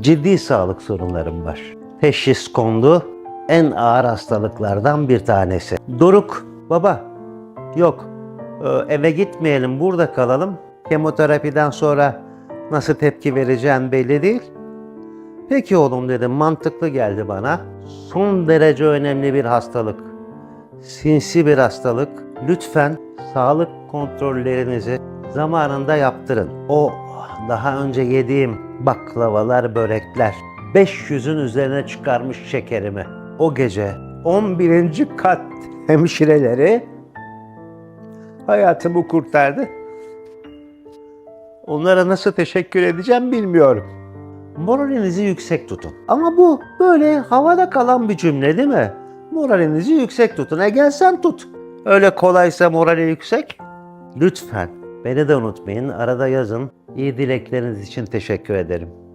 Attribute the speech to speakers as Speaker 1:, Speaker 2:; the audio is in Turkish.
Speaker 1: Ciddi sağlık sorunlarım var. Teşhis kondu. En ağır hastalıklardan bir tanesi. Doruk, baba, yok ee, eve gitmeyelim burada kalalım. Kemoterapiden sonra nasıl tepki vereceğin belli değil. Peki oğlum dedim mantıklı geldi bana. Son derece önemli bir hastalık. Sinsi bir hastalık. Lütfen sağlık kontrollerinizi zamanında yaptırın. O daha önce yediğim baklavalar, börekler 500'ün üzerine çıkarmış şekerimi. O gece 11. kat hemşireleri hayatımı kurtardı. Onlara nasıl teşekkür edeceğim bilmiyorum. Moralinizi yüksek tutun. Ama bu böyle havada kalan bir cümle değil mi? Moralinizi yüksek tutun. E gel sen tut. Öyle kolaysa morali yüksek. Lütfen beni de unutmayın. Arada yazın. İyi dilekleriniz için teşekkür ederim.